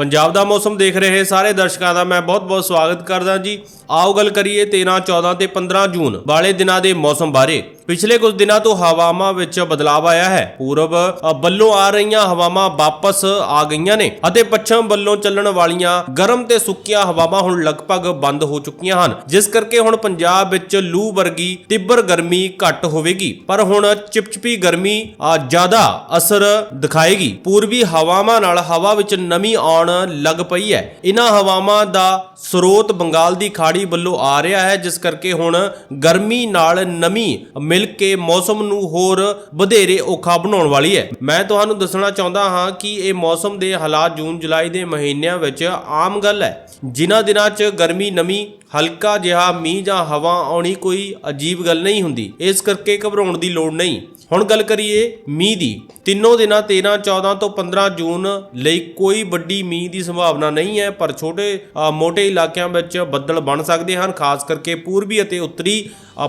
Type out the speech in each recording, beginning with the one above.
ਪੰਜਾਬ ਦਾ ਮੌਸਮ ਦੇਖ ਰਹੇ ਸਾਰੇ ਦਰਸ਼ਕਾਂ ਦਾ ਮੈਂ ਬਹੁਤ-ਬਹੁਤ ਸਵਾਗਤ ਕਰਦਾ ਜੀ। ਆਓ ਗੱਲ ਕਰੀਏ 13 14 ਤੇ 15 ਜੂਨ ਵਾਲੇ ਦਿਨਾਂ ਦੇ ਮੌਸਮ ਬਾਰੇ। ਪਿਛਲੇ ਕੁਝ ਦਿਨਾਂ ਤੋਂ ਹਵਾਵਾਂ ਵਿੱਚ ਬਦਲਾਅ ਆਇਆ ਹੈ। ਪੂਰਬ ਵੱਲੋਂ ਆ ਰਹੀਆਂ ਹਵਾਵਾਂ ਵਾਪਸ ਆ ਗਈਆਂ ਨੇ ਅਤੇ ਪੱਛਮ ਵੱਲੋਂ ਚੱਲਣ ਵਾਲੀਆਂ ਗਰਮ ਤੇ ਸੁੱਕੀਆਂ ਹਵਾਵਾਂ ਹੁਣ ਲਗਭਗ ਬੰਦ ਹੋ ਚੁੱਕੀਆਂ ਹਨ। ਜਿਸ ਕਰਕੇ ਹੁਣ ਪੰਜਾਬ ਵਿੱਚ ਲੂ ਵਰਗੀ ਤਿੱਬਰ ਗਰਮੀ ਘੱਟ ਹੋਵੇਗੀ। ਪਰ ਹੁਣ ਚਿਪਚਿਪੀ ਗਰਮੀ ਜ਼ਿਆਦਾ ਅਸਰ ਦਿਖਾਏਗੀ। ਪੂਰਬੀ ਹਵਾਵਾਂ ਨਾਲ ਹਵਾ ਵਿੱਚ ਨਮੀ ਆਉਣ ਲੱਗ ਪਈ ਹੈ। ਇਹਨਾਂ ਹਵਾਵਾਂ ਦਾ ਸਰੋਤ ਬੰਗਾਲ ਦੀ ਖਾੜੀ ਵੱਲੋਂ ਆ ਰਿਹਾ ਹੈ, ਜਿਸ ਕਰਕੇ ਹੁਣ ਗਰਮੀ ਨਾਲ ਨਮੀ ਮਿਲ ਕੇ ਮੌਸਮ ਨੂੰ ਹੋਰ ਵਧੇਰੇ ਔਖਾ ਬਣਾਉਣ ਵਾਲੀ ਹੈ। ਮੈਂ ਤੁਹਾਨੂੰ ਦੱਸਣਾ ਚਾਹੁੰਦਾ ਹਾਂ ਕਿ ਇਹ ਮੌਸਮ ਦੇ ਹਾਲਾਤ ਜੂਨ ਜੁਲਾਈ ਦੇ ਮਹੀਨਿਆਂ ਵਿੱਚ ਆਮ ਗੱਲ ਹੈ। ਜਿਨ੍ਹਾਂ ਦਿਨਾਂ 'ਚ ਗਰਮੀ ਨਮੀ ਹਲਕਾ ਜਿਹਾ ਮੀਂਹ ਜਾਂ ਹਵਾ ਆਉਣੀ ਕੋਈ ਅਜੀਬ ਗੱਲ ਨਹੀਂ ਹੁੰਦੀ। ਇਸ ਕਰਕੇ ਘਬਰਾਉਣ ਦੀ ਲੋੜ ਨਹੀਂ। ਹੁਣ ਗੱਲ ਕਰੀਏ ਮੀਂਹ ਦੀ। ਤਿੰਨੋਂ ਦਿਨਾਂ 13 14 ਤੋਂ 15 ਜੂਨ ਲਈ ਕੋਈ ਵੱਡੀ ਮੀਂਹ ਦੀ ਸੰਭਾਵਨਾ ਨਹੀਂ ਹੈ ਪਰ ਛੋਟੇ ਅ, ਮੋਟੇ ਇਲਾਕਿਆਂ ਵਿੱਚ ਬੱਦਲ ਬਣ ਸਕਦੇ ਹਨ। ਖਾਸ ਕਰਕੇ ਪੂਰਬੀ ਅਤੇ ਉੱਤਰੀ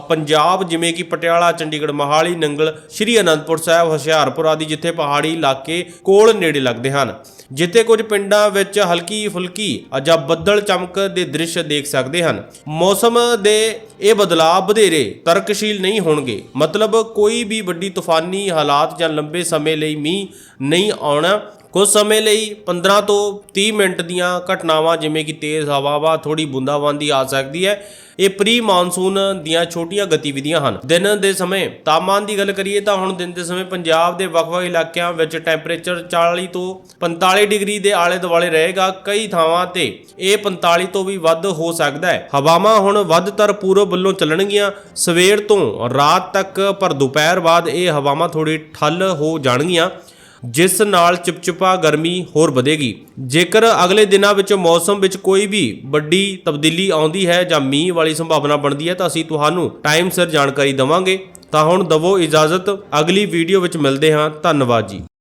ਪੰਜਾਬ ਜਿਵੇਂ ਕਿ ਪਟਿਆਲਾ ਚੰਡੀਗੜ੍ਹ, ਮੋਹਾਲੀ, ਨੰਗਲ, ਸ਼੍ਰੀ ਅਨੰਦਪੁਰ ਸਾਹਿਬ, ਹੁਸ਼ਿਆਰਪੁਰ ਆਦਿ ਜਿੱਥੇ ਪਹਾੜੀ ਇਲਾਕੇ ਕੋਲ ਨੇੜੇ ਲੱਗਦੇ ਹਨ। ਜਿੱਥੇ ਕੁਝ ਪਿੰਡਾਂ ਵਿੱਚ ਹਲਕੀ ਫੁਲਕੀ ਜਾਂ ਬੱਦਲ ਚਮਕ ਦੇ ਦ੍ਰਿਸ਼ ਦੇਖ ਸਕਦੇ ਹਨ। ਮੌਸਮ ਦੇ ਇਹ ਬਦਲਾਅ ਵਧੇਰੇ ਤਰਕਸ਼ੀਲ ਨਹੀਂ ਹੋਣਗੇ। ਮਤਲਬ ਕੋਈ ਵੀ ਵੱਡੀ ਤੂਫਾਨੀ ਹਾਲਾਤ ਜਾਂ ਲੰਬੇ ਸਮੇਂ ਲਈ ਮੀਂਹ ਨਹੀਂ ਆਉਣਾ। ਕੁਝ ਸਮੇਂ ਲਈ 15 ਤੋਂ 30 ਮਿੰਟ ਦੀਆਂ ਘਟਨਾਵਾਂ, ਜਿਵੇਂ ਕਿ ਤੇਜ਼ ਹਵਾਵਾਂ ਥੋੜੀ ਬੂੰਦਾਬਾਂਦੀ ਆ ਸਕਦੀ ਹੈ। ਇਹ ਪ੍ਰੀ ਮਾਨਸੂਨ ਦੀਆਂ ਛੋਟੀਆਂ ਗਤੀਵਿਧੀਆਂ ਹਨ। ਦਿਨ ਦੇ ਸਮੇਂ, ਤਾਪਮਾਨ ਦੀ ਗੱਲ ਕਰੀਏ ਤਾਂ ਹੁਣ ਦਿਨ ਦੇ ਸਮੇਂ ਪੰਜਾਬ ਦੇ ਵੱਖ-ਵੱਖ ਇਲਾਕਿਆਂ ਵਿੱਚ ਟੈਂਪਰੇਚਰ 40 ਤੋਂ 45 ਡਿਗਰੀ ਦੇ ਆਲੇ ਦੁਆਲੇ ਰਹੇਗਾ। ਕਈ ਥਾਵਾਂ ਤੇ ਇਹ 45 ਤੋਂ ਵੀ ਵੱਧ ਹੋ ਸਕਦਾ ਹੈ। ਹਵਾਵਾਂ ਹੁਣ ਵੱਧਤਰ ਪੂਰਬ ਵੱਲੋਂ ਚੱਲਣਗੀਆਂ। ਸਵੇਰ ਤੋਂ ਰਾਤ ਤੱਕ, ਪਰ ਦੁਪਹਿਰ ਬਾਅਦ ਇਹ ਹਵਾਵਾਂ ਥੋੜੀ ਠੱਲ ਹੋ ਜਾਣਗੀਆਂ, ਜਿਸ ਨਾਲ ਚਿਪਚਿਪਾ ਗਰਮੀ ਹੋਰ ਵਧੇਗੀ। ਜੇਕਰ ਅਗਲੇ ਦਿਨਾਂ ਵਿੱਚ ਮੌਸਮ ਵਿੱਚ ਕੋਈ ਵੀ ਵੱਡੀ ਤਬਦੀਲੀ ਆਉਂਦੀ ਹੈ ਜਾਂ ਮੀਂਹ ਵਾਲੀ ਸੰਭਾਵਨਾ ਬਣਦੀ ਹੈ, ਤਾਂ ਅਸੀਂ ਤੁਹਾਨੂੰ ਟਾਈਮ ਸਿਰ ਜਾਣਕਾਰੀ ਦਵਾਂਗੇ। ਤਾਂ ਹੁਣ ਦਵੋ ਇਜਾਜ਼ਤ। ਅਗਲੀ ਵੀਡੀਓ ਵਿੱਚ ਮਿਲਦੇ ਹਾਂ। ਧੰਨਵਾਦ ਜੀ।